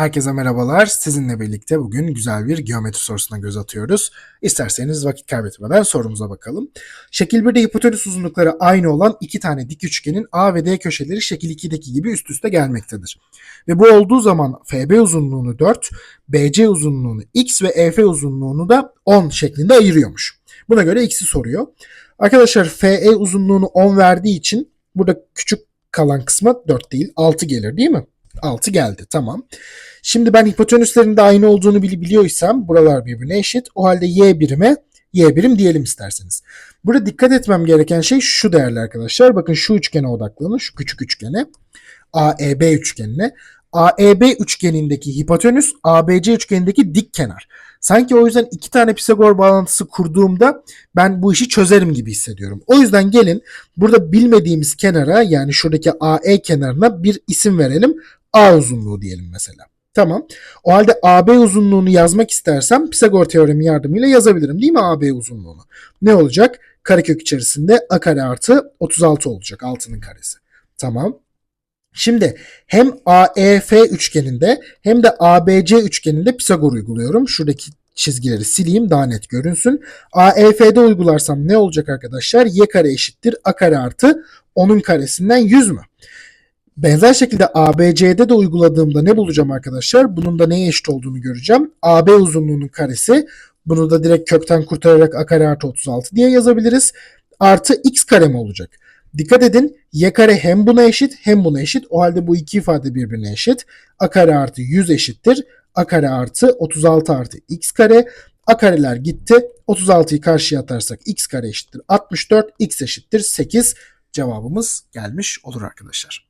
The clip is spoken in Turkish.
Herkese merhabalar. Sizinle birlikte bugün güzel bir geometri sorusuna göz atıyoruz. İsterseniz vakit kaybetmeden sorumuza bakalım. Şekil 1'de hipotenüs uzunlukları aynı olan iki tane dik üçgenin A ve D köşeleri şekil 2'deki gibi üst üste gelmektedir. Ve bu olduğu zaman FB uzunluğunu 4, BC uzunluğunu X ve EF uzunluğunu da 10 şeklinde ayırıyormuş. Buna göre X'i soruyor. Arkadaşlar FE uzunluğunu 10 verdiği için burada küçük kalan kısma 4 değil 6 gelir değil mi? 6 geldi tamam. Şimdi ben hipotenüslerin de aynı olduğunu bili- biliyorsam buralar birbirine eşit. O halde y birime y birim diyelim isterseniz. Burada dikkat etmem gereken şey şu değerli arkadaşlar. Bakın şu üçgene odaklanın. Şu küçük üçgene. AEB üçgenine. AEB üçgenindeki hipotenüs ABC üçgenindeki dik kenar. Sanki o yüzden iki tane Pisagor bağlantısı kurduğumda ben bu işi çözerim gibi hissediyorum. O yüzden gelin burada bilmediğimiz kenara yani şuradaki AE kenarına bir isim verelim. A uzunluğu diyelim mesela. Tamam. O halde AB uzunluğunu yazmak istersem Pisagor teoremi yardımıyla yazabilirim değil mi AB uzunluğunu? Ne olacak? Karekök içerisinde A kare artı 36 olacak altının karesi. Tamam. Şimdi hem AEF üçgeninde hem de ABC üçgeninde Pisagor uyguluyorum. Şuradaki çizgileri sileyim daha net görünsün. AEF'de uygularsam ne olacak arkadaşlar? Y kare eşittir A kare artı 10'un karesinden 100 mü? Benzer şekilde ABC'de de uyguladığımda ne bulacağım arkadaşlar? Bunun da neye eşit olduğunu göreceğim. AB uzunluğunun karesi. Bunu da direkt kökten kurtararak A kare artı 36 diye yazabiliriz. Artı X kare mi olacak? Dikkat edin y kare hem buna eşit hem buna eşit. O halde bu iki ifade birbirine eşit. A kare artı 100 eşittir. A kare artı 36 artı x kare. A kareler gitti. 36'yı karşıya atarsak x kare eşittir 64. x eşittir 8. Cevabımız gelmiş olur arkadaşlar.